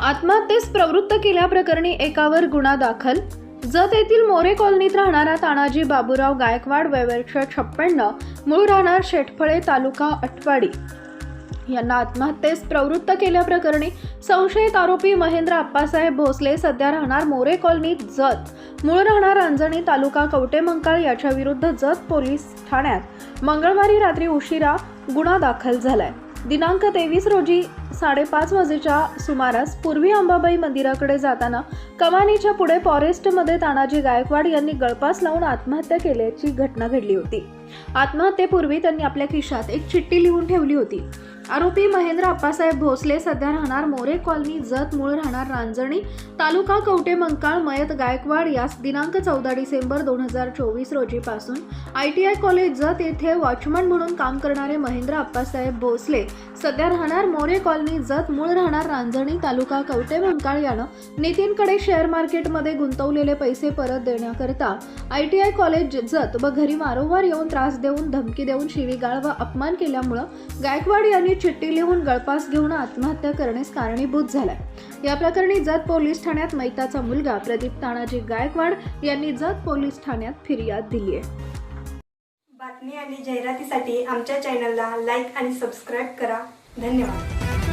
आत्महत्येस प्रवृत्त केल्याप्रकरणी एकावर गुन्हा दाखल. जत येथील मोरे कॉलनीत राहणारा तानाजी बाबूराव गायकवाड वयवर्ष छप्पन्न मूळ राहणार शेटफळे तालुका अटवाडी यांना आत्महत्येस प्रवृत्त केल्याप्रकरणी संशयित आरोपी महेंद्र आप्पासाहेब भोसले सध्या राहणार मोरे कॉलनीत जत. मूळ राहणार अंजणी तालुका कवटेमंकाळ याच्या विरुद्ध जत पोलीस ठाण्यात. मंगळवारी रात्री उशिरा गुन्हा दाखल झालाय. दिनांक तेवीस रोजी साडेपाच वाजेच्या सुमारास पूर्वी अंबाबाई मंदिराकडे जाताना कमानीच्या पुढे फॉरेस्टमध्ये तानाजी गायकवाड यांनी गळपास लावून आत्महत्या केल्याची घटना घडली होती. आत्महत्येपूर्वी त्यांनी आपल्या खिशात एक चिठ्ठी लिहून ठेवली होती. आरोपी महेंद्र आप्पासाहेब भोसले सध्या राहणार मोरे कॉलनी जत मूळ राहणार रांजणी तालुका कवटे मंकाळ मयत गायकवाड यास दिनांक चौदा डिसेंबर दोन हजार चोवीस रोजीपासून I T I college Jath येथे वॉचमन म्हणून काम करणारे महेंद्र आप्पासाहेब भोसले सध्या राहणार मोरे कॉलनी जत मूळ राहणार रांजणी तालुका कवटे मंकाळ यानं नितीनकडे शेअर मार्केटमध्ये गुंतवलेले पैसे परत देण्याकरता I T I college Jath व घरी वारंवार येऊन त्रास देऊन धमकी देऊन शिवीगाळ व अपमान केल्यामुळं गायकवाड यांनी चिठ्ठी लिहून गळपास घेऊन आत्महत्या करण्यास कारणीभूत झालाय. या प्रकरणी जत पोलीस ठाण्यात मैताचा मुलगा प्रदीप तानाजी गायकवाड यांनी जत पोलीस ठाण्यात फिर्याद दिली आहे. बातमी आणि जाहिरातीसाठी आमच्या चॅनलला लाईक आणि सबस्क्राईब करा. धन्यवाद.